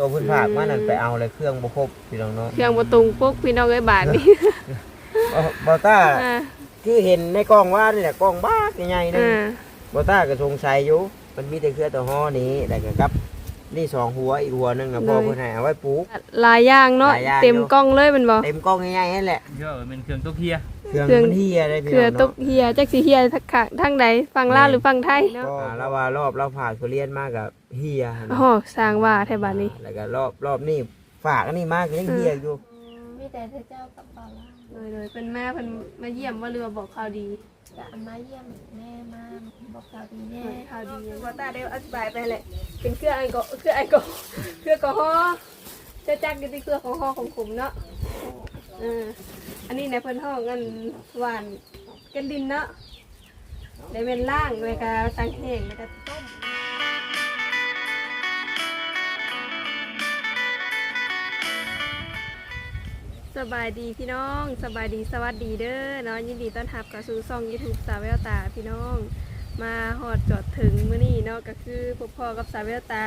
ตัวเพิ่นฝากมานั่นไปเอาเลยเครื่องบ่ครบพี่น้องเนาะเครื่องบ่ตรงปกพี่น้องเอ้ยบาทนี่บ่บ่ต้าอ่าคือเห็นในกล้องว่านี่แหละกล้องบ้าใหญ่ๆนึงอ่าบ่ต้าก็สงสัยอยู่มันมีแต่เครือตัวฮ้อนี้แล้วก็กับ นี่สองหัวอีกหัวหนึงน่ะพ่อเพิ่นให้เอาไว้ปลูก หลายอย่างเนาะหลายอย่าง เต็มกล้องเลยแมันบ่เต็มกล้องง่ายๆนั่นแหละเชื่อว่าเป็นเครื่องตุ๊กเฮียเครื่องเครื่องมันเฮียได้พี่เครือน้องตเนาะกเฮียจักสิเฮียทักขะทางใดฝั่งลาวหรือฝั่งไทยเนาะอ่าแล้วว่ารอบเราผ่านทุเรียนมากับ เฮียหั่นโอ้นะโหสร้างว่าแท้บัดนี้ แล้วก็รอบรอบนี้ฝากอันนี้มากยังเฮียอยู่มีแต่เธอเจ้ากับเปล่าล่ะเลยเลยเป็นแม่เพิ่นมาเยี่ยมว่าเรือบอกข่าวดีจะมาเยี่ยมแม่มาบอกข่าวดีแน่ข่าวดีว่าตาได้อธิบายไปแหละเป็นเครื่องแอลกอเครื่องแอลกอเครื่องแอลกอฮอล์จะจักอยู่ที่เครื่องของฮอของผมเนาะเอออันนี้ในเพิ่นห้องกันหวานกันดินเนาะได้เป็นล่างเลยก็ตังแห้งแล้วก็ สบายดีพี่น้องสบายดีสวัสดีเด้อเนาะยินดีต้อนรับกับสู่ช่องยูทูบสาวแววตาพี่น้อง มาหอดจอดถึงมื้อนี้เนาะก็คือพบพ่อกับสาวแววตา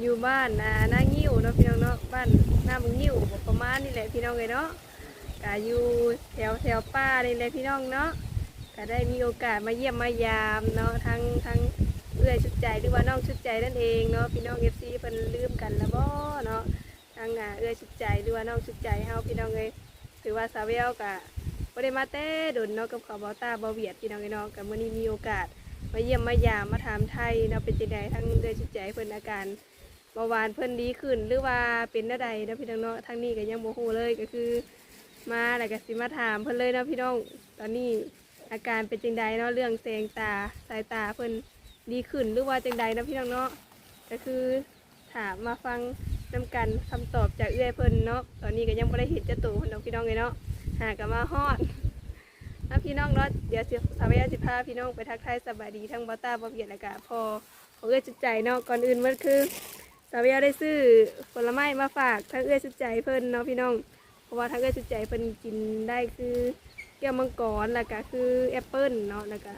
อยู่บ้านอ่าหน้างิ้วเนาะพี่น้องเนาะบ้านหน้ามึงงิ้วประมาณนี่แหละพี่น้องเลยเนาะก็อยู่แถวแถวป้านี่แหละพี่น้องเนาะก็ได้มีโอกาสมาเยี่ยมมายามเนาะทั้งทั้งเอื้อยชุดใจหรือว่าน้องชุดใจนั่นเองเนาะพี่น้องเอฟซีเพิ่นลืมกันแล้วบ่เนาะ ทางอ่าเอื้อชุดใจหรือว่าน้องชุดใจเฮาพี่น้องเลยถือว่าสาวเวลกะบ่ได้มาแต่ดนเนาะกับขาบอต้าบอเวียดพี่น้องเอ้ยเนาะกับมื้อนี้มีโอกาส มาเยี่ยมมายามมาถามไทยเนาะเป็นจังไดทั้งเอื้อชุดใจเพิ่นอาการเบาหวานเพิ่นดีขึ้นหรือว่าเป็นจังใดเนาะพี่น้องเนาะทางนี้ก็ยังบ่ฮู้เลยก็คือ มาแล้วก็สิมาถามเพิ่นเลยเนาะพี่น้องตอนนี้อาการเป็นจังใดเนาะเรื่องแสงตาสายตาเพิ่นดีขึ้นหรือว่าจังใดเนาะพี่น้องเนาะก็คือถามมาฟัง นำกันคำตอบจากเอื้อยเพิ่นเนาะตอนนี้ก็ยังไม่ได้เห็นเจ้าตัวเพิ่นดอกพี่น้องเลยเนาะหากันมาฮอดนะพี่น้องเนาะเดี๋ยวสิสาวายาสิพาพี่น้องไปทักทายสบายดีทั้งบอต้าบอเบียดอากาศพอของเอื้อยจุดใจเนาะก่อนอื่นมันคือสาวายาได้ซื้อผลไม้มาฝากทั้งเอื้อยจุดใจเพิ่นเนาะพี่น้องเพราะว่าทั้งเอื้อยจุดใจเพิ่นกินได้คือแก้วมังกรแล้วก็คือแอปเปิ้ลเนาะแล้วก็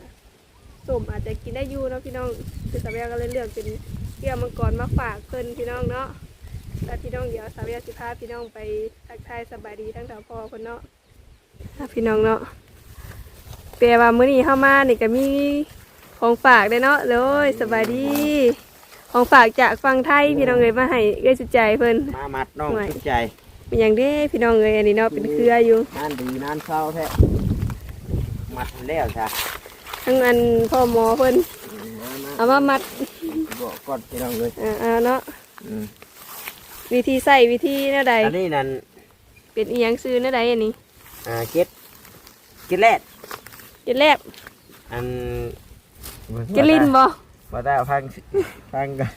ส้มอาจจะกินได้อยู่เนาะพี่น้องคือสาวายาก็เลยเลือกเป็นแก้วมังกรมาฝากเพิ่นพี่น้องเนาะ แล้วพี่น้องเดี๋ยวสาวยาสิพาพี่น้องไปทักทายสบายดีทั้งแถวพ่อคนเนาะอะพี่น้องเนาะเปียว่ามื้อนี้เข้ามานี่ก็มีของฝากได้เนาะเลยสบายดี ของฝากจากฝั่งไทยพี่น้องเอ้ยมาให้เอ้ยสุดใจเพิ่นมามัดน้องห่วยชุดใจเป็นอย่างเด้พี่น้องเอ้ยอันนี้เนาะเป็นเครืออยู่นานดีนานเศร้าแท้มัดแล้วจ้ะทั้งอันพ่อหมอเพิ่นมามาเอามามัดบอกก่อนพี่น้องเลยอ่าเอาเนาะอืม วิธีใส่วิธีแนวใดอันนี้นั่นเป็นอีหยังซื้อแนวใดอันนี้อ่าเก็ดเก็ดแรดเจ็ดแลบอันเจ็ดลินบ่มาได้ฟังฟังกัน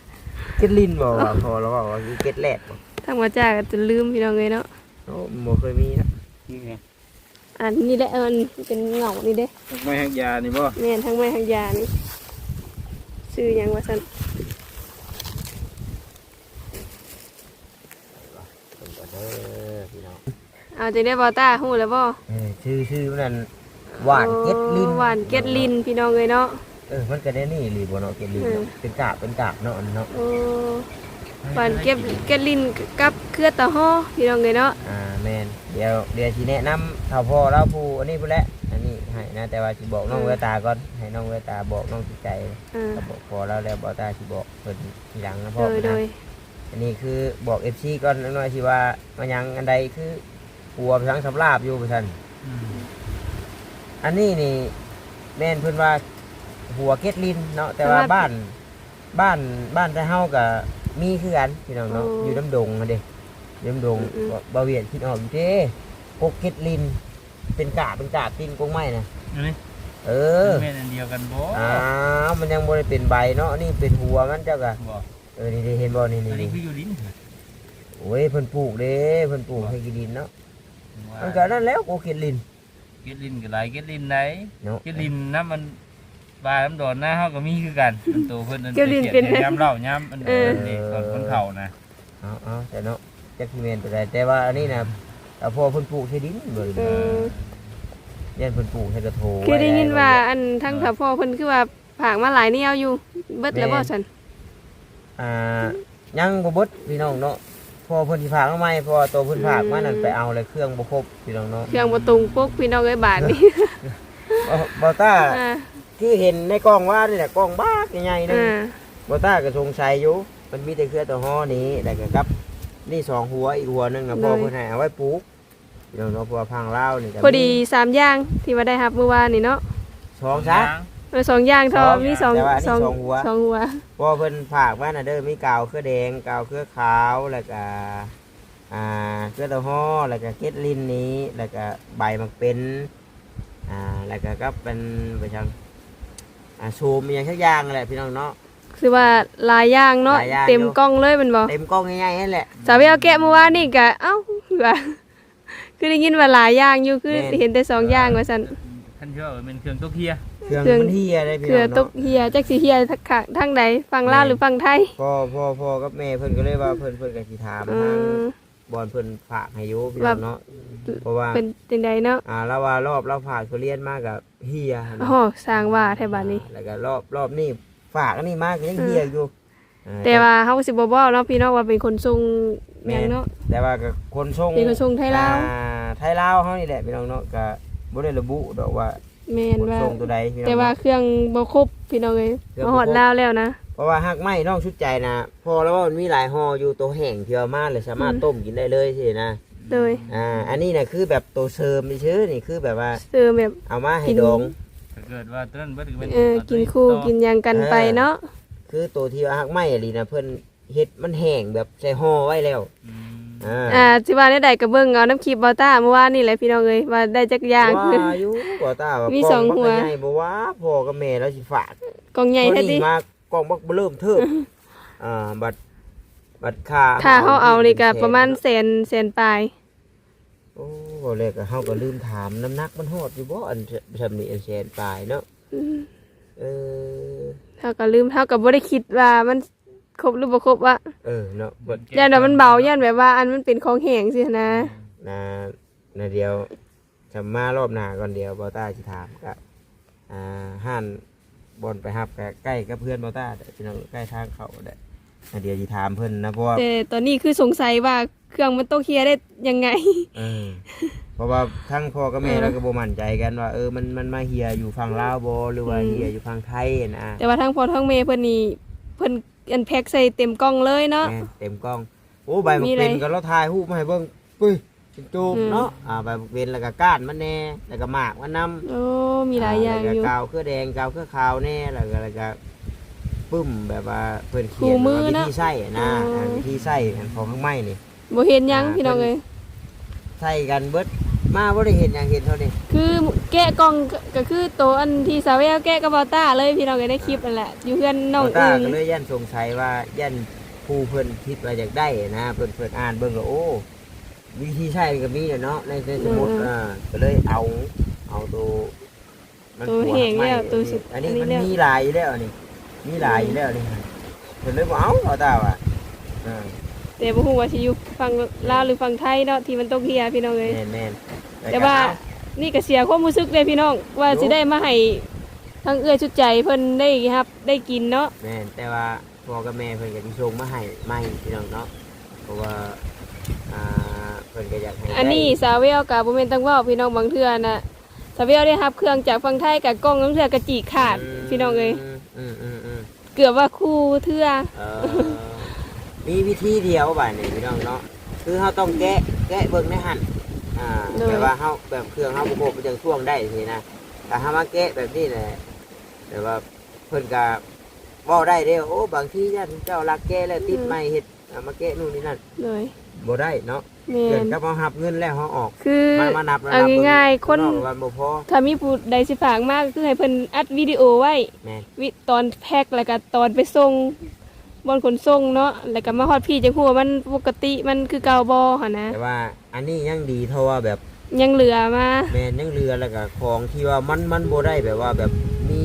เก็ดลินบอกว่าพอแล้วบอกว่าคือเก็ดแรดบ่ทั้งมาจากก็จะลืมพี่น้องเอ้ยเนาะโอ้โมเคยมีนะนี่ไงอันนี้แหละมันเป็นเหงานี่เด้ไม่หักยานี่บ่แม่นทั้งไม้ทั้งยานี่ชื่อหยังว่าซั่น ออพี่น้องเอาจังได้บ่ตาฮู้แล้วบ่เออชื่อชื่อมันนั่นหวานเก็ดลินโอ้หวานเก็ดลินพี่น้องเอ้ยเนาะ เออมันก็ได้นี่รีบ่เนาะเก็ดลินเนาะเป็นกาบเป็นกาบเนาะอันเนาะโอ้หวานเก็บเก็ดลินกับเครือตะฮ้อพี่น้องเอ้ยเนาะ อ่าแมนเดี๋ยวเดี๋ยวสิแนะนำเท่าพ่อเราผู้อันนี้พุ่นแหละอันนี้ให้นะแต่ว่าสิบอกน้องเวตาก่อนให้น้องเวตาบอกน้องจิตใจอ่า ก็บอกพอแล้วแล้วบอกตาสิบอกเพิ่นทีหลังนะโดพ่อยโดนะ ย อันนี้คือบอก FC ก่อนน้อยๆสิว่ามันยังอันใดคือปัวไปทั้งสำราบอยู่ไปท่านอันนี้นี่แม่นเพิ่นว่าหัวเก็ดลินเนาะแต่ว่าบ้านบ้านบ้านแต่เฮาก็มีคือกันพี่น้องเนาะอยู่น้ำดงอะเด้อยู่น้ำดงบ่บ่เวียนคิดออกอยู่เด้พวกเก็ดลิน เป็นกาบเป็นกาบกินกงไม้นะอันนี้เออแม่นอันเดียวกันบ่อ้าวมันยังบ่ได้เป็นใบเนาะนี่เป็นหัวมันเจ้าก็บ่ เออนี่ๆเห็นบ่นี่อันนี้นี่คืออยู่ลิ้นโอ้ยเพิ่นปลูกเด้เพิ่นปลูกให้กินดินเนาะมันก็นั่นแล้วโอเคลิน เก็ดลิ้นก็หลายเก็ดลิ้นไหนเนาะ เก็ดลิ้นนะมันปลาน้ำดอนหน้าเฮาก็มีคือกันมันโตเพิ่นอันเก็ดลิ้นเป็นยำเหล้ายำอันเดินนี่ตอนคนเฒ่านะเอาเอาแต่เนาะจักสิแม่นตัวใดแต่ว่าอันนี้น่ะแต่พอเพิ่นปลูกให้ดินเบิ่งเออยันเพิ่นปลูกให้กระโถคือได้ยินว่าอันทั้งแถวพ่อเพิ่นคือว่าผากมาหลายแนวอยู่ เบิดแล้วบ่ซั่น อ่ายังบ่เบิดพี่น้องเนาะพอเพิ่นสิฝากมาใหม่เพอตัวเพิ่นฝากมานั่นไปเอาเลยเครื่องบ่ครบพี่น้องเนาะเครื่องบ่ตรงปกพี่น้องเอ้ยบาทนี่บ่บ่ต้าอ่าคือเห็นในกล้องว่านี่แหละกล้องบ้ากใหญ่ๆนึงอ่าบ่ต้าก็สงสัยอยู่มันมีแต่เครือตัวฮ้อนี้แล้วก็กับ นี่สองหัวอีกหัวหนึงน่ะพ่อเพิ่นให้เอาไว้ปลูกพี่น้องเนาะเพราะว่าพังลาวนี่ก็มีพอดีสามอย่างที่ว่าได้รับเมื่อวานนี่เนาะสองซะ เออสองอย่างทอสองมีสองแต่ว่าอันนี้สองสองหัว สองหัวพอเพิ่นฝากมาน่ะเด้อมีกาวเครือแดงกาวเครือขาวแล้วก็อ่าเครือตัวฮ้อแล้วก็เกล็ดลิ้นนี้แล้วก็ใบมันเป็นอ่าแล้วก็ก็เป็นไปจังอ่าซูมอหย่างสักอย่างแหละพี่น้องเนาะ คือว่าหลายอย่างเนาะหลายอย่างเต็มอยู่ กล้องเลยแมันบ่เต็มกล้องง่ายๆนั่นแหละ สาวไปเอาแกะเมื่อวานนี่ก็เอ้าว่าคือได้ยินว่าหลายอย่างอยู่คือแม่น เห็นแต่สองอย่างว่าซั่นท่านเชื่อว่าเป็นเครื่องตุ๊กเฮีย เครื่องเครื่อง มันเฮียได้พี่คือน้องตกเนาะเฮียจักสิเฮียทักขะทางใดฝั่งลาวหรือฝั่งไทยพ่อพ่อพ่อกับแม่เพิ่นก็เลยว่าเพิ่นเพิ่นก็สิถามอืทางมบอลเพิ่นฝากให้อยู่พี่ว่าน้องเนาะเพราะว่าเป็นจังใดเนาะอ่าแล้วว่ารอบเราฝากทุเรียนมากับเฮียนะโอ้สร้างว่าแท้บัดนี้แล้วก็รอบรอบนี้ฝากอันนี้มากยังเฮียอยู่อ่แต่ว่าเฮาสิบ่บอกเนาะพี่น้องว่าเป็นคนส่งหยังเนาะ แต่ว่าก็คนส่งเป็นคนส่งไทยลาว อ่ไทยลาวเฮานี่แหละพี่น้องเนาะก็บ่ได้ระบุดอกว่า แม่นคนว่าส่งตัวใดพี่น้องแต่ว่าเนาะเครื่องบ่ครบพี่น้องเอ้ยเครื่องมาบ่ฮอดครบลาวแล้วนะ เพราะว่าหักไม้น้องชุดใจนะพอแล้วว่ามันมีหลายห่ออยู่ตัวแห้งที่เอามาเลยสามารถต้มกินได้เลยสินะโดยอ่าอันนี้นะคือแบบตัวเสริมชื่อนี่คือแบบว่าเติมแบบเอามาให้กินดองถ้าเกิดว่าต้นเบิดก็เป็นเออกินคู่กินหยังกันไปเนาะคือตัวที่ว่าหักไม้อะลีนะเพิ่นเฮ็ดมันแห้งแบบใส่ห่อไว้แล้ว อืมอ่าอ่าสิว่าได้ใดก็เบิ่งเอาน้ำคลิปเบาต้าเมื่อวานนี่แหละพี่น้องเอ้ยว่าได้จักอย่างว่าอยู่บ่ตาว่ามีกล้สองหัวบักใหญ่บ่ว่าพ่อกับแม่แล้วสิฝากกล่องใหญ่ตัวแท้นี้ติมากล้องบักเริ่มเทิบอ่าบัตรบัตรค่าถ้าเฮาเอานี่ก็ประมาณแสนแสนปลายโอ้บ่แรกก็เฮาก็ลืมถามน้ำหนักมันโหดอยู่บ่อันซำนี้อันแสนปลายเนาะอืมเออ เฮาก็ลืมเฮาก็บ่ได้คิดว่ามัน ครบหรือบ่ครบว่าเออเนาะเบิดย่านว่ามันเบาย่านแบบว่า อันมันเป็นของแห้งสินะนานาเดียวจะมารอบหน้าก่อนเดียวบอต้าสิถามก็อ่าห้านบอลไปฮับก็ใกล้กับเพื่อนบอต้าเด้อพี่น้องใกล้ทางเขาเด้อนาเดียวสิถามเพิ่นนะเพราะว่าแต่ตอนนี้คือสงสัยว่าเครื่องมันต้องเคลียร์ได้ยังไง เออเพราะว่าทั้งพ่อกับแม่เออเราก็บ่มั่นใจกันว่าเออมันมันมาเฮียอยู่ฝั่งลาวบ่หรือว่าอืมเฮียอยู่ฝั่งไทยนะแต่ว่าทั้งพ่อทั้งแม่เพิ่นนี่เพิ่น อันแพ็คใส่เต็มกล่องเลยเนาะ แม่นเต็มกล้อง โอ้ใบบัมีกอะไรเป็นก็เราถ่ายรูปมาให้เบิ่งปุ้ยจูบอืม เนาะอ่าใบบักเป็นแล้วก็ก้านมันแน่แล้วก็หมากมันนํโอ้ มีหลายอย่างอยู่แล้วก็กาวเครือแดงกาวเครือขาวแน่แล้วก็แล้วก็ปึ้มแบบว่าเพิ่นเขียนคู่มือว่าวินะธีใส่นะอ๋ออ่าวิธีใส่อันของข้างไม้นี่ บ่เห็นหยังอ่าพี่น้องเพิ่นเอ้ย ใส่กันเบิดมาบ่ได้เห็นอย่างเห็นเท่านี้คือแกะกล่องก็ก็คือตัวอันที่สาวแววแกะกับบอต้าเลยพี่น้องเอ้ยในคลิปนั่นแหละอยู่เพื่อนน้องตาอึงก็เลยยันสงสัยว่ายันผู้เพิ่นคิดว่าอยากได้นะเพิ่นเพิ่นอ่านเบิ่งแล้วโอ้ วิธีใช้ก็มีน่ะเนาะในในสมุดอ่าก็เลยเอาเอาตัวมันตัวหัวแห้งไม้แล้วตัวสุดอันนี้อันนี้มันแล้ว มีหลายอยู่แล้วนี่มีหลายอยู่แล้วนี่เพิ่นเลยบ่เอาเอาตาว่าอ่า แต่บ่ฮู้ว่าสิอยู่ฝั่งลาวหรือฝั่งไทยเนาะที่มันตกเฮียพี่น้องเอ้ยแม่นแม่นแต่ว่านี่ก็เสียความรู้สึกเลยพี่น้องว่าสิได้มาให้ทั้งเอื้อชุดใจเพิ่นได้ครับ ได้กินเนาะแม่นแต่ว่าพ่อกับแม่เพิ่นก็สิส่งมาให้ใหม่พี่น้องเนาะเพราะว่าอ่าเพิ่นก็อยากให้อันนี้ได้สาวแววกับบ่แม่นตั้งเว้าพี่น้องบางเทื่อน่ะสาวแววได้รับเครื่องจากฝั่งไทยกับกล้องบางเทื่อกระจีขาดพี่น้องเอ้ยอืมอืมอืมเกือบว่าคู่เทื่อเออ มีวิธีเดียวบ่านี่พี่น้องเนาะคือเฮาต้องแกะแกะเบิ่งในหั่นอ่าแบบว่าเฮาแบบเครื่องเฮาบ่ครบมันจังช่วงได้สินะแต่เฮามาแกะแบบนี้แหละแต่ว่าเพิ่นก็เว้าได้เด้อโอ้บางทีญาติเจ้ารักแกะแล้วติดไม้เฮ็ดเอามาแกะนู่นนี่นั่นเลยบ่ได้เนาะแม่เกินนกับเฮาหับเงินแล้วเฮาออก คือ มามานับแล้วเอานับเบิ่ง่ายๆคนนอกวันบ่พอถ้ามีผู้ใดสิฝากมากคือให้เพิ่นอัดวิดีโอไว้แม่นวิตอนแพ็คแล้วก็ตอนไปส่ง บนขนส่งเนาะแล้วก็มาฮอดพี่จังฮู้ว่ามันปกติมันคือเก่าบ่หั่นนะ แต่ว่าอันนี้ยังดีเท่าว่าแบบยังเหลือมาแม่นยังเรือแล้วก็ของที่ว่ามันมันบ่ได้แบบว่าแบบมี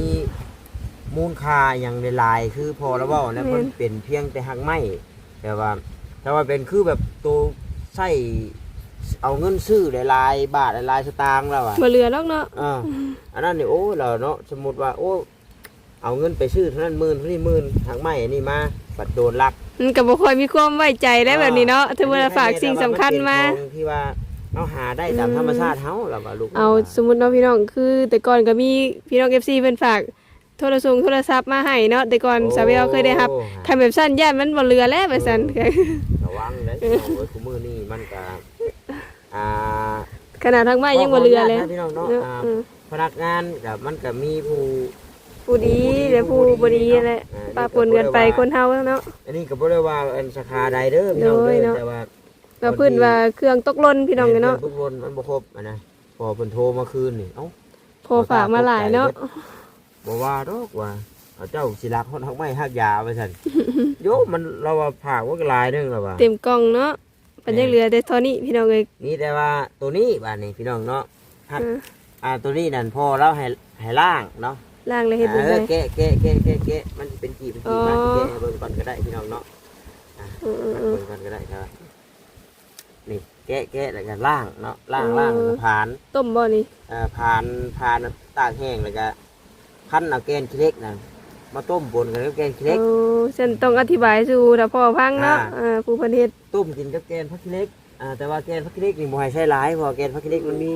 มูลค่าอย่างหลายๆคือพอแล้วเว่านะมันเป็นเพียงแต่หักไม้แต่ว่า แต่ว่าเป็นคือแบบตัวใส่เอาเงินซื้อหลายๆบาทหลายๆสตางค์แล้วอะบ่เหลือหรอกเนาะอ่าอันนั้นนี่โอ้เราเนาะสมมติว่าโอ้ เอาเงินไปซื้อเท่านั้นหมื่นเท่านี้หมื่นหักไม้อันนี้มาบัดโดนลักมันก็บ่ค่อยมีความไว้ใจได้แบบนี้เนาะถ้าว่าฝากสิ่งสำคัญมานเป็นของที่ว่าเอาหาได้ตามธรรมชาติเฮาล่ะว่าลูกเอาสมมุติเนาะพี่น้องคือ แต่ก่อนก็มีพี่น้อง FC เพิ่นฝากโทรศัพท์โทรศัพท์มาให้เนาะแต่ก่อนสาวเวลเคยได้รับทำแบบสั้นย่านมันบ่เหลือแล้วแบบสั้นระวังเลยเอาไว้คุมือนี่มันก็อ่าขนาดทั้งไม้ยังบ่เหลือเลยขนุญาตนะพี่น้องเนาะเนาะอ่าอืมพนักงานกับมันก็มีผู้ ผู้ดีและผู้บ่ดีแหละปะปนกันไปคนเฮาเนาะ อันนี้ก็บ่ได้ว่าอันสาขาใดเด้อพี่น้องโดเด้ยอเนาะ แต่ว่าว่าเพิ่นว่าเครื่องตกหล่นพี่น้องเนาะทุกคนมันบ่ครบอะนะพอเพิ่นโทรมาคืนนี่เอ้า พอฝากมาหลายเนาะบ่ว่าดอกว่าเอาเจ้าสิรักฮอดฮักไม้ฮักยาว่าซั่นโยมันเราว่าผากว่าก็หลายเนึงแล้วว่า เต็มกล่องเนาะมันยังเหลือแต่เท่านี้พี่น้องเอ้ยมีแต่ว่าตัวนี้บาดนี้พี่น้องเนาะ ครับ อ่าอ่าตัวนี้นั่นพอเราให้ให้ล่างเนาะ ล้างเลยเฮ็ดเอจังไดอแกะแกะแกะแกะแกะมันเป็นกี่เป็นกี่มาอ๋อแกะให้เบิ่งก่อนก็ได้พี่น้องเนาะอือๆเบิ่งก่อนก็ได้ครับนี่แกะแกะแล้วก็ล่างเนาะล่างอ๋อล่างแล้วก็ผ่านๆต้มบ่นี่เอ่อผ่านผ่านตากแห้งแล้วก็คั้นเอาแกนขี้เหล็กนั่นมาต้มบนกันกับแกนขี้เหล็กโอ้ฉันต้องอธิบายสู่ถ้าพ่อฟังเนาะอ่า อ่าผู้เพิ่นเฮ็ดต้มกินกับแกนผักขี้เหล็กอ่าแต่ว่าแกนผักขี้เหล็กนี่บ่ให้ใช้หลายเพราะว่าแกนผักขี้เหล็กมันมี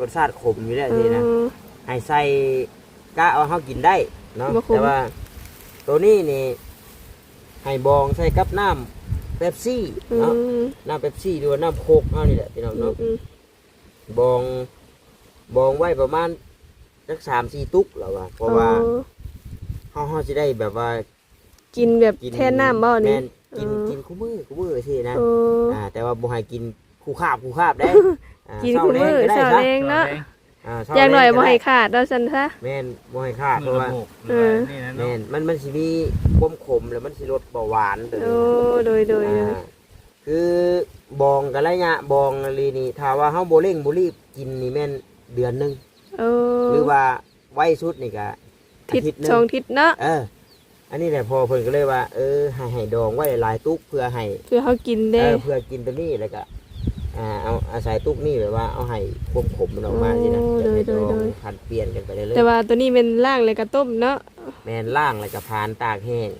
รสชาติขมอยู่แล้วอืทีนะมให้ใส่ กะเอาเฮากินได้เนาะบ่ขมแต่ว่า ตัวนี้นี่ให้บองใส่กับน้ำเป๊ปซี่อืเนาะมน้ำเป๊ปซี่หรือว่าน้ำโคกเฮานี่แหละพี่น้องอืเนาะมอืมบองบองไว้ประมาณสักสามสี่ตุกแล้วว่าเพราะว่าโอ้เฮาเฮาสิได้แบบว่ากินแบบกินแทนน้ำบ่นี่ แม่กินเออ กินคู่มือคู่มือสินะโอ้ อ่าแต่ว่าบ่ให้กินคู่คาบคู่คาบได้อ่ากินเช้าคู่มือแรงก็ได้เช้าซะแรงเนาะ อ่าเช้อย่างหน่อยแรงบ่ก็ให้ได้ขาดเราซั่นซะ แม่นบ่ให้คาบเพมือราะละว่าหกเออ นี่นะแม่เนาะนมันมันสิมีความขมแล้วมันสิลดเบาหวานตัวโอ้นี้โดยโดยโดย อ่าคือบองกันระยะบองลีนี่ถ้าว่าเฮาบ่เร่งบ่รีบกินนี่แม่นเดือนหนึงโอ้หรือว่าไวสุดนี่ก็อาทิศทิตย์หนึสองทิศเนาะเออ อันนี้แหละพอเพิ่นก็เลยว่า เออให้ให้ดองไว้หลายตุกเพื่อให้ คือเฮากินเอได้อเพื่อกินตัวนี้แล้วก็ อ่าเอาอาศัยตุกนี่แบบว่าเอาให้ความขมมันออกมาสินะจะให้ดองผัดเปลี่ยนกันไปเรื่อยแต่ว่าตัวนี้เป็นล่างเลยก็ต้มเนาะๆแม่นล่างแล้วก็พานตากแห้ง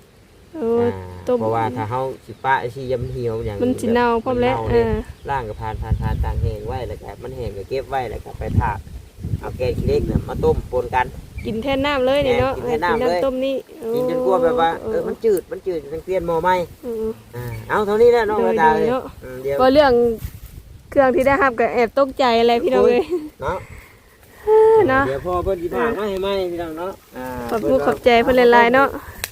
โอ้อ่าต้ม เพราะว่าถ้าเฮาสิปะสิยำเหี่ยวอย่างมันสิเน่าพร้อมแล้วนเน่าอ่าเนี่ยล่างกับพานพานพานตากแห้งไว้แล้วก็มันแห้งก็เก็บไว้แล้วก็ไปถากเอาแกงขี้เหล็กเนี่ยมาต้มปนกัน กินแทนน้ำเลยนี่เนาะแม่นกินแทนน้ำเลย ต้มนี่กินจนกลัวแบบว่าเออมันจืดมันจืดจังเปลี่ยนหม้อใหม่อืมอ่าเอาเท่านี้แหละน้องโดกยระดาโดยเลยเนาะ อืมเดี๋ยว ก็เรื่อง เครื่องที่ได้รับก็แอบตกใจอะไรพี่น้องเลยเนาะเนาะเดี๋ยวพ่อเพิ่นสิฝากมาให้ไหมพี่น้องเนาะอ่าขอบคุณขอบใจเพิ่นหลายๆเนาะ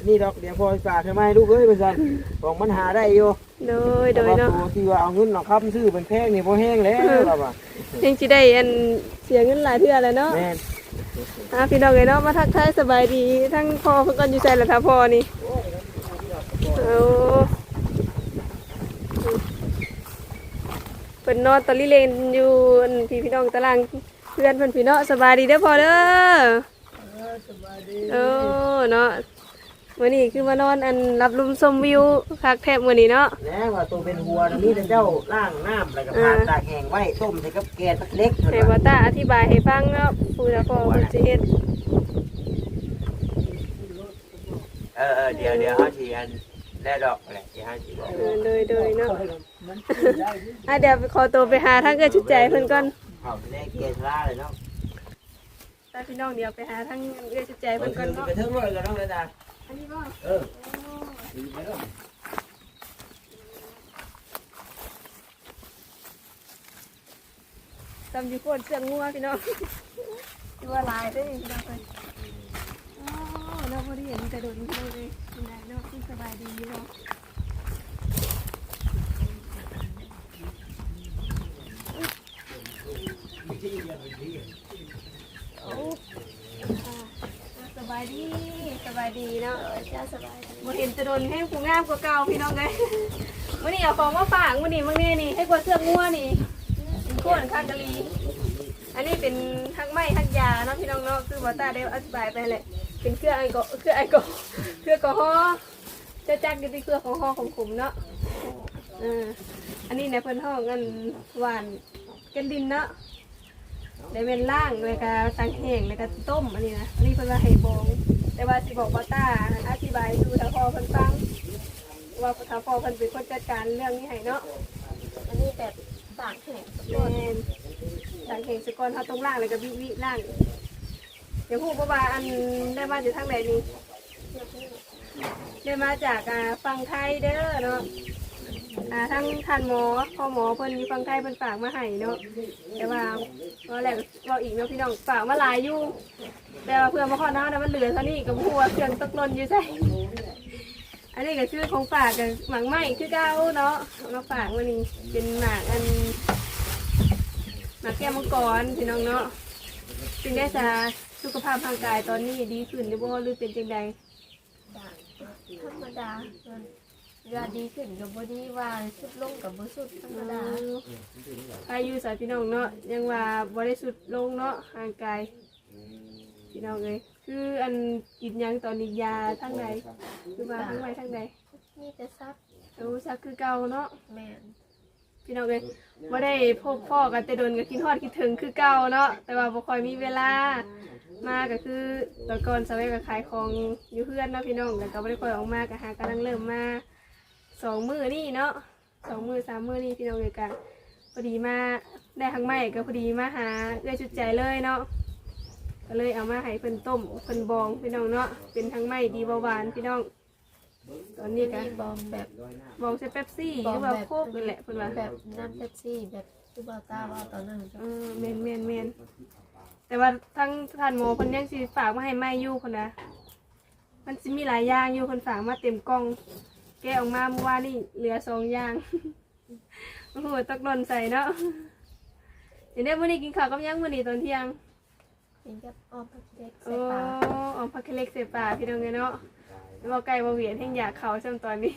นี่ดอกเดี๋ยวพ่อสิฝากให้ไหมลูกเอ้ยเพิ่นซั่นของมันหาได้อยู่โดยโดยเนาะแต่ว่ตัวที่ว่าเอาเงินเอาค้ำซื้อเป็นแพงนี่บ่แห้งแล้วล่ะว่ายังสิได้อันเสียเงินหลายเทื่อแล้วเนาะแม่นอะพี่น้องเลยเนาะมาทักทายสบายดีทั้งพ่อเพิ่นก็อยู่ใจละท่าพ่อนี่เอ เพิ่นนอนตะลิเลนอยู่อันพี่พี่น้องตารางเพื่อนเพิ่นพี่เนาะสบายดีเด้อพ่อเด้อเออเนาะมื้อนี้คือมานอนอันรับลมชมวิวคักแทบมื้อนี้เนาะแล้วว่าตัวเป็นหัวนี่แต่เจ้าล้างน้ำแล้วก็ผ่านอ่าตากแห้งไว้ต้มใส่กับแกงสักเล็กเท่าให้นั้นบ่ตาอธิบายให้ฟังเนาะผู้ละพ่อเพิ่นสิเฮ็ดเออเออเดี๋ยวเดี๋ยวเฮาสิอัน แลดอกอะไรเดี๋ยวเฮาสิบอกเออเลยเลยเนาะอะเดี๋ยวขอตัวไปหาทางเกิดชุดใจเพิ่นก่อนเข้าไปแลกเกสราเลยเนาะตาพี่น้องเดี๋ยวไปหาทางเกิดชุดใจไปเพิ่นก่อนเนาะเทิงเลยกันน้องเลยตาอันนี้บ่เออไปเนาะตำอยู่โคตรเสื่องงัวพี่น้องที่ว่าลายได้อพี่น้องเพิ่นอ๋อเราบ่ได้เห็นแต่โดนพี่น้องเลย บายดีอยู่เนาะโอ้อ่าสบายดีสบายดีเนาะจ้าสบายดีบ่เห็นจะโดนให้ผู้งามกว่าเก่าพี่น้องเลยมื้อนี้เอาของมาฝากมื้อนี้มื้อนี้นี่ให้กว่าเสื้องัวนี่เป็นขวนคากะลี อันนี้เป็นทักไม้ทักยาเนาะพี่น้องเนาะคือบ่ตาได้อธิบายไปแหละเป็นเครื่องไอโกเครื่องไอโกเครื่องแอลกอฮอ ล์จะจักอยู่ที่เครื่องของฮอล์ของผมเนาะเอออันนี้ในเพิ่นห้องกันหวานกันดินเนาะได้เป็นล่างเลยก็ตังแห้งแล้วก็ต้มอันนี้นะอันนี้เพิ่นว่าให้บอง แต่ว่าสิบอกว่าตาอธิบายดูถ้าพอเพิ่นฟังวว่าถ้าพ่อเพิ่นเป็นคนจัดการเรื่องนี้ให้เนาะอันนี้แบบตากแห้งแม่นดังเห็นสกอนเฮาต้องล่างเลยก็วิวิล่างเดี๋ยวพูดว่าอันได้มาจากทางไหนนี่ ได้มาจากอ่าฟังไทยเด้อเนาะอ่าทั้งท่านหมอพ่อหมอเพิ่นมีฟังไทยเพิ่นฝากมาให้เนาะแต่ว่าว่าแหละเราอีกเนาะพี่น้องฝากมาหลายอยู่แต่ว่าเพื่อนมาขอน้านะมันเหลือเท่านี้กับหัวาเครื่องตกหล่นอยู่ใช่อันนี้ก็ชื่อของฝากกับหมากไหมคือเก้าเนาะเอามาฝากวันนี้เป็นหมากอันหมากแก้มังกรพี่น้องเนาะจึงได้จะสุขภาพร่างกายตอนนี้ดีขึ้นหรือบ่หรือเป็นจังใด ธรรมดามันเวลาดีขึ้นกับบดีว่าสุดลงกับบสุดธรรมดาอายุสายพี่น้องเนาะยังว่าบ่ได้สุดลงเนาะร่างกายพี่น้องเลยคืออันกินหยังตอนนี้ยาทั้งใดคือว่าทั้งไว้ทั้งใดมีแต่ซักรู้สักคือเก่าเนาะแม่นพี่น้องเลยว่าได้พบพ่อกันแต่โดนกับคิดฮอดคิดถึงคือเก่าเนาะแต่ว่าบ่ค่อยมีเวลา มาก็คือตอนก่อนสมัยก็ขายของอยู่เพื่อนเนาะพี่น้องแล้วก็บ่ได้ค่อยออกมาก็หากำลังเริ่มมาสองมื้อนี่เนาะสองมื้อสามมื้อนี่พี่น้องเลยกันพอดีมาได้ทางใหม่ก็พอดีมาหาเอื้อยจุดใจเลยเนาะก็เลยเอามาให้เพิ่นต้มเพิ่นบองพี่น้องเนาะเป็นทางใหม่ดีเบาหวานพี่น้อง ตอนนี้ก็มีบอมแบบบองใส่เป๊ปซี่หรือว่าโคกนี่แหละเพิ่นว่าแบบน้ำเป๊ปซี่แบบที่บอต้าว่าตอนนั้นเออเมนเมนเมน แต่ว่าทั้งท่านหมอคนยังสิฝากมาให้ไม่อยู่คนนะมันสิมีหลายอย่างอยู่คนฝากมาเต็มกล่อง แกะออกมาเมื่อวานนี่เหลือสองอย่างโอ้โหตกหล่นใส่เนาะเดี๋ยวนี้มื้อนี้กินข้าวกับยังมื้อนี้ตอนเที่ยงเป็นกับออมผักเด็กโอ้ใส่ปลาออมผักเคเล็กใส่ปลาพี่น้องไงเนาะบ่ไก่บ่เหวียนแห่งอยากเขาช่วงตอนนี้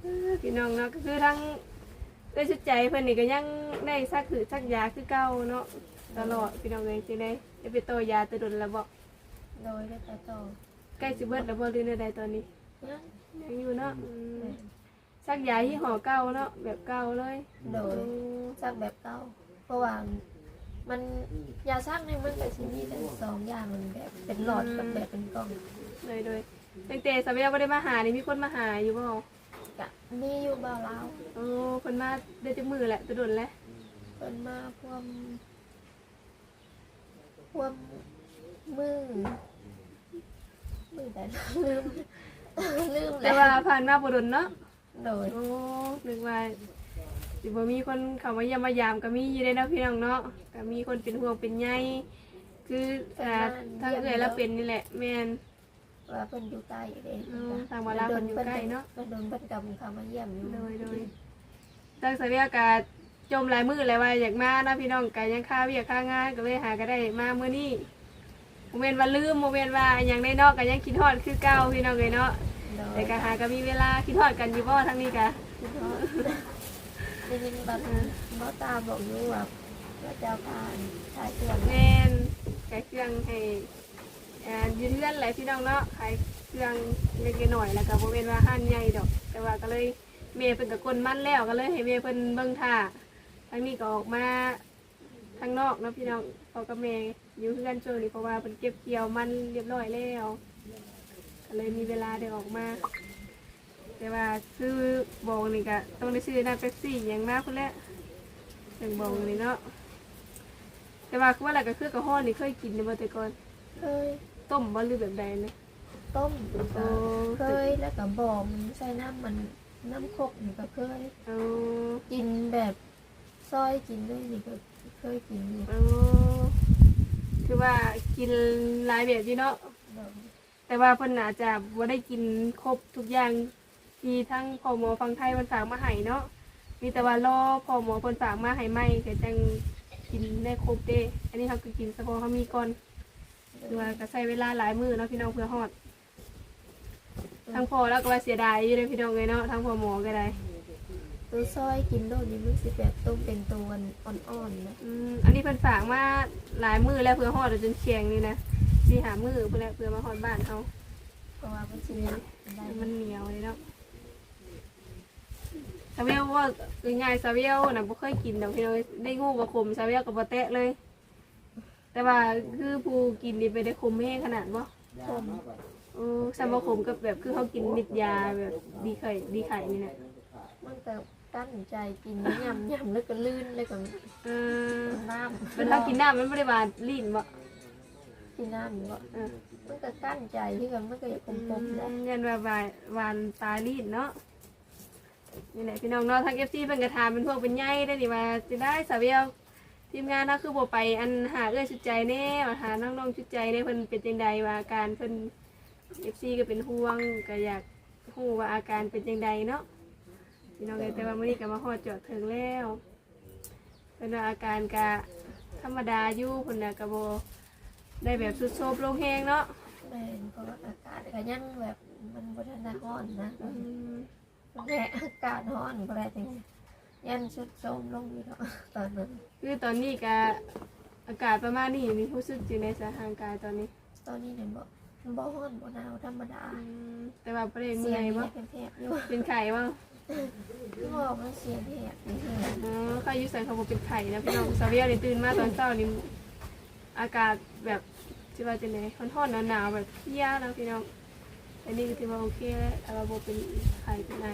เออพี่น้องเนาะก็คือทั้ง ด้วยชุดใจเพิ่นนี่ก็ยังได้ซักหือซักยาคือเก่าเนาะตลอดพี่น้องเลยจังได้ได้ไปต่อยาแตะดนแล้วบ่โดยได้แต่ต่อใกล้สิเบิดแล้วบ่หรือในใดตอนนี้ยังยังอยู่เนาะอืมแม่นซักยาที่ห่อเก่าเนาะแบบเก่าเลยโดยซักแบบเก่าเพราะว่ามันยาซักนี่มันก็สิมีทั้งสองอย่างมันแบบเป็นหลอดกับแบบเป็นกล่อง เลยเลยตั้งแต่สมัยบ่ได้มาหานี่มีคนมาหาอยู่บ่ กะมีอยู่บ่าวลาวโอ้เพิ่นมาได้จักมือแหละแตะดนแล้วเพิ่นมาพวมพวมมือมือแต่ลืมลืมแต่แล้วว่าผ่านมาบ่ดนเนาะโดยโอ้นึกว่าสิบ่มีคนเข้ามาเยี่ยมมายามก็มีอยู่ได้เนาะพี่น้องเนาะก็มีคนเป็นห่วงเป็นใยคืออ่าทางเอื้อยแล้วเป็นนี่แหละแม่น ว่าเพิ่นอยู่ใต้เด้อืมทางวาลาเพิ่นอยู่ใกล้เนาะเพิ่นโดนเพิ่นกำเข้ามาเยี่ยมอยู่โดยโดยทางสเวียก็จมหลายมื้อแล้วว่าอยากมานะพี่น้องก็ยังค่าเวียกค่างานก็เลยหาก็ได้มามื้อนี้บ่แม่นว่าลืมบ่แม่นว่าหยังได้เนาะก็ยังคิดฮอดคือเก่าพี่น้องเลยเนาะโดยแต่ก็หาก็มีเวลาคิดฮอดกันอยู่บ่ทางนี้ก็ได้ยินแบบบ่ตาบอกอยู่ว่าว่าเจ้าผ่านชายเตือนแม่นขายเครื่องให้ อ่ายืนเลื่อนแหละพี่น้องเนาะขายเครื่องเล็กๆหน่อยแล้วก็บ่แม่นว่าห้านใหญ่ดอก แต่ว่าก็เลยเมย์เพิ่นก็กลมั่นแล้วก็เลยให้เมย์เพิ่นเบิ่งท่าทางนี้ก็ออกมาข้างนอกเนาะพี่น้องพอกับเมย์อยู่เพื่อนช่วงนี้เพราะว่าเพิ่นเก็บเกี่ยวมันเรียบร้อยแล้วก็เลยมีเวลาได้ออกมา แต่ว่าซื้อบอกนี่ก็ต้องได้ซื้อน้ำเป๊ปซี่อย่างมากคนแหละถึงบอกนี่เนาะแต่ว่าคือว่าอะไรก็คือกระห้อนนี่เคยกินในบ่แต่ก่อนเคย ต้มบ่หรือแบบใดนะต้มโอ้เคยแล้วก็บ่มใส่น้ำมันน้ำคกนี่ก็เคยเอากินแบบซอยกินด้วยนี่ก็เคยกินอยู่เอาคือว่ากินหลายแบบอยู่เนาะโดยแต่ว่าเพิ่นอาจจะบ่ได้กินครบทุกอย่างที่ทั้งพ่อหมอฟังไทยเพิ่นฝากมาให้เนาะมีแต่ว่ารอพ่อหมอเพิ่นฝากมาให้ใหม่ก็จังกินได้ครบเด้ อันนี้เขาก็กินเฉพาะเขามีก่อน คือว่าก็ใช้เวลาหลายมื้อเนาะพี่น้องเพื่อฮอดทั้งพ่อแล้วก็ว่าเสียดายอยู่เลยพี่น้องเลยเนาะทั้งพ่อหมอก็ได้ตัวซอยกินโดดนี่มันสิแบบต้มเป็นตัวอ่อนๆนะอืมอันนี้เพิ่นฝากมาหลายมือแล้วเพื่อฮอดจนเชียงนี่นะสิหามือเพื่อแล้วเพื่อมาฮอดบ้านเขาเพราะว่ามันสิเนี่ยได้มันเหนียวเลยเนาะซาเวลว่าคือง่ายซาเวลน่ะบ่เคยกินดอกพี่น้องได้งูกับขมซาเวลกับบ่แตะเลย แต่ว่าคือผู้กินนี่ไปได้ขมแห้งขนาดบ่ต้มโอ้สมคมกับแบบคือเขากินมิดยาแบบดีไข่ดีไข่นี่แหละมันก็ตั้งใจกินยำยำแล้วก็ลื่นแล้วก็เออน้ำมันถ้ากินน้ำมันไม่ได้หวานลิ้นบ่กินน้ำอยู่บ่เออมันก็ตั้งใจที่กันมันก็อยากกลมๆได้ยันว่าหวานหวานตาลิ้นเนาะนี่แหละพี่น้องเนาะทางเอฟซีเป็นกระทามเป็นพวกเป็นใยได้ดิว่าจะได้สาวเวียว ทีมงานเราคือบ่ไปอันหาเอื้อชุดใจแน่มาหาน้องๆชุดใจแน่เพิ่นเป็นจังใดว่าอาการเพิ่นเอฟซีก็เป็นห่วงก็อยากฮู้ว่าอาการเป็นจังใดเนาะพี่น้องเอ้ยแต่ว่ามื้อนี้ก็มาฮอดจอดถึงแล้วเพิ่นว่าอาการก็ธรรมดาอยู่เพิ่นน่ะก็บ่ได้แบบสุดโทรมลงแฮงเนาะแม่นเพราะว่าอากาศก็ยังแบบมันบ่ทันได้ร้อนนะอืมแม่อากาศร้อนบ่ได้จัง ยันชุดโทรมลงอยู่เนาะตอนนั้น คือตอนนี้ก็อากาศประมาณนี้มีรู้สึกอยู่ในสถานการณ์ตอนนี้ตอนนี้เนี่ยบ่บ่ร้อนบ่หนาวธรรมดาอืมแต่ว่าประเด็นเสีเมื่ยองยเนี่ว่ายแผลบๆอยู่เป็นไข่ว่าคือบอกมันเสียงแผลบนี่คืออ๋อใครอยุ่ใส่เขาบอกเป็นไข่นะพี่น้องสาวเวียนี่ตื่นมาตอนเช้านี่อากาศแบบที่ว่าจะไหนค่อนๆหนาวๆแบบเที่ยแล้วพี่น้องอันนี้ก็ถือว่าโอเคแล้วแต่ว่าโบเป็นไข่เป็นไ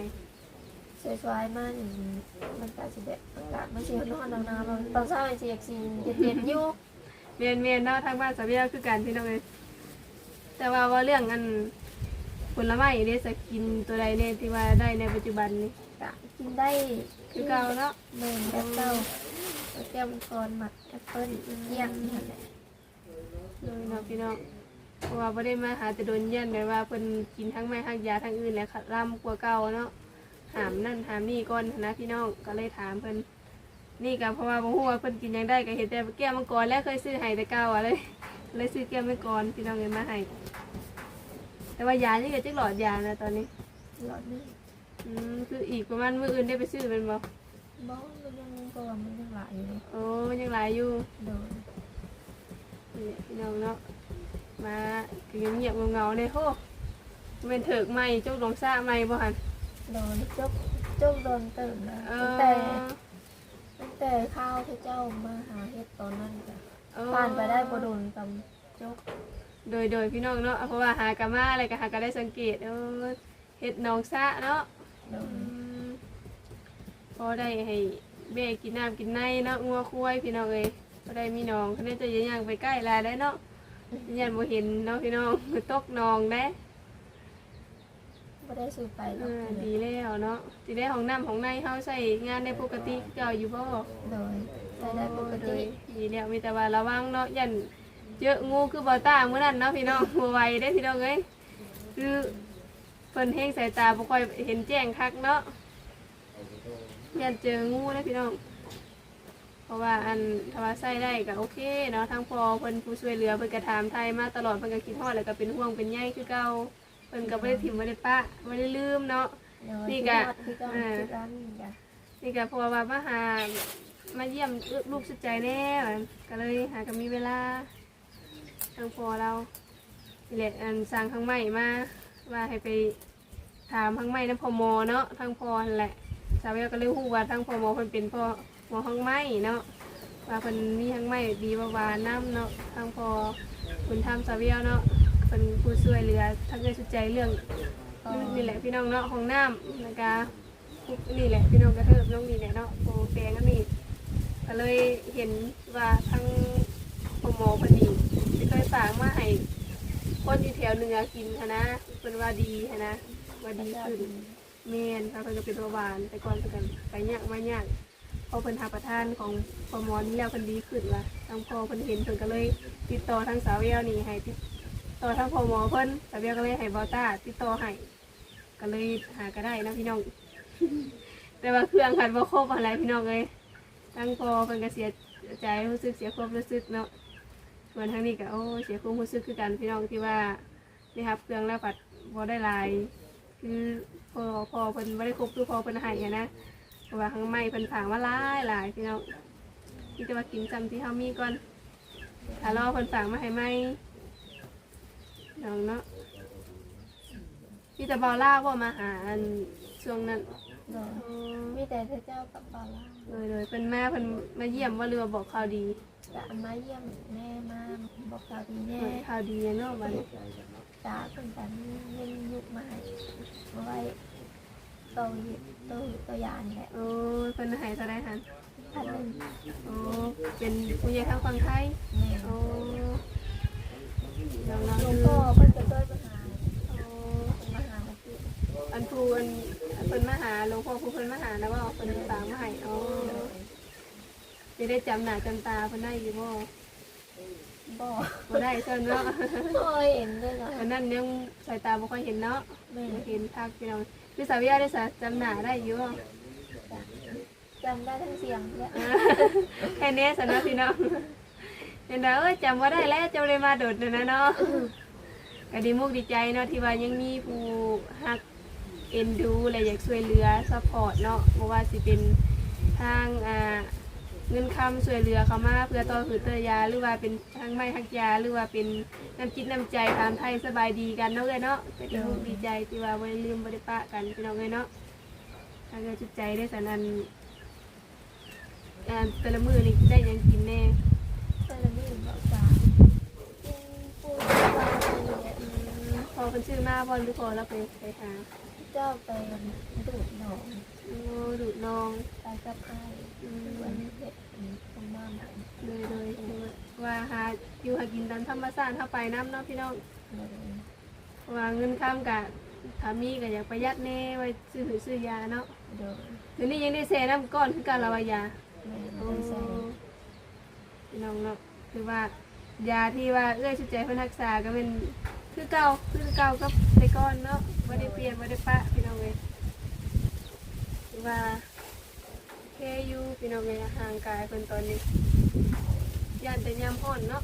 อสวยๆมากอย่างนี้มันก็สิแบบอากาศมันสิร้อนๆหนาวๆตอนเช้ามันสิอยากสิเย็นๆอยู่เมียนเมียนๆเนาะทางบ้านสาวเวียคือกันพี่น้องเลยแต่ว่าว่าเรื่องอันผลไม้เนี่ยจะกินตัวใดเนี่ยที่ว่าได้ในปัจจุบันนี้กะกินได้คือเก่าเนาะแมนแอปเปิลแก้วมังกรหมักแอปเปิ้ลเยี่ยงนี่แหละเลยเนาะพี่น้องเพราะว่าไ่ได้มาหาแต่โดนเย็นแบบว่าเพิ่นกินทั้งไม้ทั้งยาทั้งอื่นแหละค่ะร่ำกว่าเก่าเนาะ หามนั่นหามนี่ก่อนนะพี่น้องก็เลยถามเพิ่นนี่ก็เพราะว่าบ่ฮู้ว่าเพิ่นกินหยังได้ก็เห็นแต่แก้วมังกรแล้วเคยซื้อให้แต่เก่าอะเลย เลยซื้อแก้วมังกรพี่น้องเงินมาให้แต่ว่ายานี่ก็จักหลอดยานะตอนนี้หลอดนี่อืมคืออีกประมาณมื้ออื่นได้ไปซื้อแมันบ่บ้องมันยังก็ว่ามันยังหลายอยู่เลยโอ้ยังหลายอยู่โดนนี่พี่น้องเนาะมาคือเงียบๆเงาๆเนี่ยโหเป็นเถิกใหม่เจ้าหลงซ่าใหม่บ่หัน โดนจกจกโดนเติมนะเอตั้งอแต่ตั้งแต่ข้าวที่เจ้ามาหาเฮ็ดตอนนั้นจ้ะเออผ่านไปได้บ่โดนตำจกโดยโดยพี่น้องเนาะเพราะว่าหากามาอะไรก็หาก็ได้สังเกตเออเฮ็ดหนองซ่าเนาะโดอืนมพอได้ให้แม่กินน้ำกินในเนาะงัวควายพี่น้องเอ้ยพอได้มีหนองเขาได้จะย่างไปใกล้ลาได้เนาะยันบ่เห็นเนาะพี่น้องตกหนองได้ บ่ได้ซื้อไปหรเออกอดีแล้วเนาะสิได้ของน้ำของในเฮาใส่งานได้ปกติคือเก่าอยู่บ่โดยใช้ได้ปกโดติยดีแล้วมีแต่ว่าระวังเนาะยันเจองูคือบอต้าเมื่อนั้นเนาะพี่น้องบ่ไหวได้อพี่น้องเอ้ยคือเพิ่นเฮงสายตาบ่ค่อยเห็นแจ้งคักเนาะยันเจองูนะพี่น้อง เพราะว่าอันถ้าว่าใส่ได้ก็โอเคเนาะทั้งพอเพิ่นผู้ช่วยเหลือเพิ่นก็ถามไทยมาตลอดเพิ่นก็คิดฮอดแล้วก็เป็นห่วงเป็นใยคือเก่า เพิ่นก็บ่ได้ถิ่มบ่ได้ปะบ่ได้ลืมเนาะโดยนี่ที่ก็วัดที่ก็เออที่ร้านนี่จ้ะนี่ก็เพราะว่ามาหามาเยี่ยมลูกสุดใจแน่ว่าก็เลยหาก็มีเวลาทางพอเรานี่แหละอันสั่งทางใหม่มาว่าให้ไปถามทางใหม่นะพอมอเนาะทางพอนั่นแหละสาวเวลก็เลยฮู้ว่าทางพอมอเพิ่นเป็นพ่อหมอห้องไม้เนาะว่าเพิ่นมีทางไม้ดีบ่าวาน้ำเนาะทางพอคุณทำสาวเวลเนาะ เพิ่นผู้ช่วยเหลือทั้งเรื่องสุดใจเรื่องนี่แหละพี่น้องเนาะของน้ำแล้วก็นี่แหละพี่น้องกระเทิบน้องนี่แหละเนาะโปรแปลงอันนี้ก็เลยเห็นว่าทั้งพอหมอพอดีที่เคยฝากมาให้คนที่แถวเหนือกินนะเป็นว่าดีนะว่าดีขึ้นเมนค่ะเพิ่นก็เป็นตัวหวานแต่ก่อนเพิ่นกันไปยากมายากพอเพิ่นหาประทานของพอหมอนี่แล้วเพิ่นดีขึ้นว่าทางพอเพิ่นเห็นเพิ่นก็เลยติดต่อทางสาวเวลนี่ให้ ติดต่อทางพอหมอเพิ่นสาวเวลก็เลยให้บอต้าติดต่อให้ก็เลยหาก็ได้นะพี่น้อง แต่ว่าเครื่องคันว่าครบอะไรพี่น้องเลยตั้งพอเป็นก็เสียใจรู้สึกเสียความรู้สึกเนาะส่วนทางนี้ก็โอ้เสียความรู้สึกคือกันพี่น้องที่ว่านี่ครับเครื่องแล้วปัดพอได้ลาย คือพอพอเพิ่นไม่ได้ครบคือพอเพิ่นให้อะนะเพราะว่าข้างในเพิ่นผางมาหลายหลายพี่น้องที่จะมากินจำที่เฮามีก่อนถ้ารอเพิ่นฝางมาให้ไหม น้องเนาะพี่จะบอล่าว่ามาหาอันช่วงนั้นโดยอ๋อมีมีแต่เจ้ากับบ่าวลาวเลยเลยเป็นแม่เพิ่นมาเยี่ยมว่าเรือบอกข่าวดีจะมาเยี่ยมแม่มาบอกข่าวดีเอแน่อข่าวดีเนาะบัดนี้จ้าเป็นแต่เงินยุคใหม่เอาไว้โตอยู่โตอยู่โตยานแหละโอ้ยเพิ่นให้เท่าใดหันพันหนึ่งโอ้เป็นผู้ใหญ่ทางฝั่งไทยแม่โอ้เดี๋ยวเรา หลวงคือพ่อเพิ่นจะช่วยมาหาโอ้มาหามาที่อันผู้อันอันเพิ่นมาหาหลวงพ่อผู้เพิ่นมาหานะว่าเพิ่นฝากมาให้โอ้จะได้จำหน้าจำตาเพิ่นได้อยู่บ่บ่บ่ได้เพิ่นเนาะเคยเห็นด้วยนะอันนั้นยังสายตาบ่ค่อยเห็นเนาะแม่เห็นภาพพี่น้องคือสาวิยาได้สะจำหน้าได้อยู่บ่จำได้ทั้งเสียงและอ่าแค่นี้สนะพี่น้อง เห็นแล้วเอ้ยจำว่าได้แล้วจำเลยมาโดดเลยนะเนาะก็ดีมุกดีใจเนาะที่ว่ายังมีผู้ฮักเอ็นดูและอยากช่วยเหลือซัพพอร์ตเนาะเพราะว่าสิเป็นทางอ่าเงินคำช่วยเหลือเขามาเพื่อต่อสือเตยาหรือว่าเป็นทางไม้ทักยาหรือว่าเป็นน้ำจิตน้ำใจตามไทยสบายดีกันเนาะเลยเนาะก็ดีมุกดีใจที่ว่าไม่ลืมไม่ได้ปะกันพี่น้องเลยเนาะทางเงินจิตใจได้สนันอ่าแต่ละมือนี่ได้ยังกินแน่ แต่ละนี่บอกจ้ากินปูปลาอะไรเนี่ย พ อเป็นชื่อมาบอลหรือพอเราไปไปหาเจ้าไปดูดหนองโอ้ดูดนองไปกับไอ้อืมวันนี้เด็กตรงบ้านไหนเลยเลยว่าหาอยู่หากินตามธรรมชาติเข้าไปน้ำเนาะพี่น้องเลยว่าเงินค้ำกะถามีก็อยากประหยัดแน่ไว้ซื้อหือซื้อยาเนาะเดินเดี๋ยวนี้ยังได้เซน้ำก้อนคือการละวายาแม่โอ้ไม่ใส่พี่น้องเนาะคือว่ายาที่ว่าเอื้อยชุดใจเพิ่นรักษาก็เป็น คือเก่าคือเก่ากับแต่ก้อนเนาะไม่ได้เปลี่ยนไม่ได้ปะพี่น้องเลยคือว่าแค่อยู่พี่น้องเลยห่างกายเพิ่นตอนนี้ย่านแต่ยามร้อนเนาะ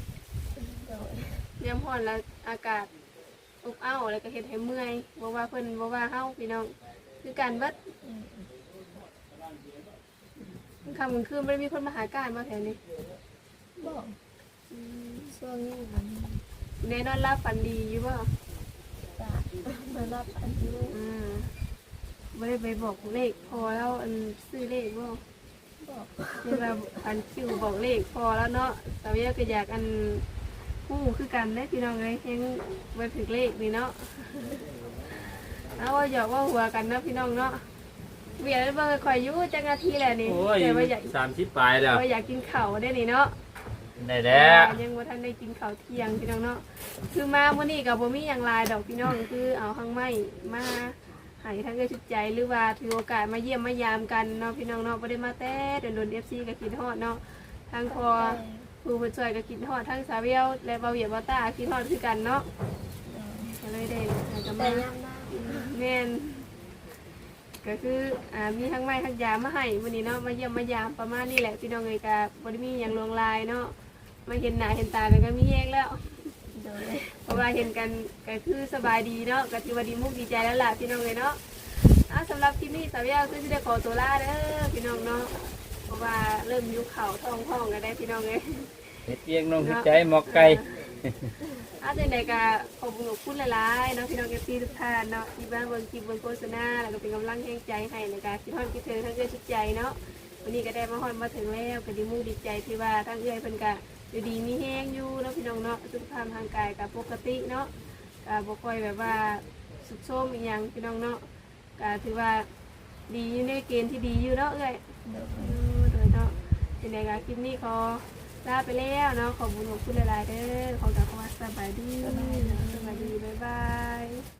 เดินยามร้อนแล้วอากาศอบอ้าวแล้วก็เฮ็ดให้เมื่อยบ่ว่าเพิ่นบ่ว่าเฮาพี่น้องคือการเบิดค่ำกลางคืนบ่ได้มีคนมาหาการมาแถวนี้บอกอืมช่วงนี้มัน แน่นอนรับฝันดีอยู่บ่จะมารับอันนี้อ่าบ่ได้ไปบอกเลขพอแล้วอันซื้อเลขบ่บอกนี่ว่าอันคิวบอกเลขพอแล้วเนาะแต่ว่าก็อยากอันคู่คือกันได้พี่น้องเลยยังมาถึงเลขนี่เนาะเอาว่าหยอกว่าหัวกันเนาะพี่น้องเนาะเบียร์เบิ่งคอยอยู่จังนาทีแหละนี่โอ้ยแต่ว่าอยากสามสิบปลายแล้วว่าอยากกินข้าวได้นี่เนาะ ได้แล้วยังว่าท่านได้กินข้าวเที่ยงพี่น้องเนาะคือมามื้อนี้กับบ่มีหยังหลายดอกพี่น้องคือเอาข้างไม้มาให้ทั้งเอ้ยชุดใจหรือว่าถือโอกาสมาเยี่ยมมายามกันเนาะพี่น้องเนาะบ่ได้มาแต่โดนๆ FC ก็คิดฮอดเนาะทางพอผู้ผู้ช่วยก็กินทอดทั้งสาเวียวและเบาเหยียบเบาตากินทอดคือกันเนาะก็เลยได้อาจจะแต่มาย่ำหน้าแม่นก็คืออ่ามีทั้งไม้ทั้งยามาให้วันนี้เนาะมาเยี่ยมมายามประมาณนี้แหละพี่น้องเอยกาบริมีอย่างลวงลายเนาะ มาเห็นหน้าเห็นตากันก็มีแยกแล้วเดินเพราะว่าเห็นกันก็คือสบายดีเนาะก็ถือว่าดีมุกดีใจแล้วล่ะพี่น้องเลยเนาะอะสำหรับคลิปนี้สาเวียวคือจะได้ขอตัวลาเด้อพี่น้องเนาะ เพราะว่าเริ่มยุคเขาท้องห้องกันได้พี่น้องเลยเฮ็ดเอียงน้องหัวใจหมอกไก่อาจารย์ใดก็ขอบคุณขอบคุณหลายๆเนาะพี่น้องเอฟซีทุกท่านเนาะที่บ้านเบิ่งคลิปเบิ่งโฆษณาแล้วก็เป็นกำลังแห่งใจให้ในการคิดฮอดคิดถึงทั้งเอื้อยชุดใจเนาะวันนี้ก็ได้มาฮอดมาถึงแล้วก็ดีมูดีใจที่ว่าทั้งเอื้อยเพิ่นก็ อยู่ดีมีแห้งอยู่เนาะพี่น้องเนาะสุขภาพทางกายก็ปกติเนาะก็บ่ค่อยแบบว่าสุดโทมอีหยังพี่น้องเนาะก็ถือว่าดีอยู่ในเกณฑ์ที่ดีอยู่เนาะเอ้ยเดินเออโดยเนาะเป็นไงคะคลิปนี้ขอลาไปแล้วเนาะขอบคุณขอบคุณหลายๆเด้อขอกลับมาสบายดีสบายดีบ๊ายบาย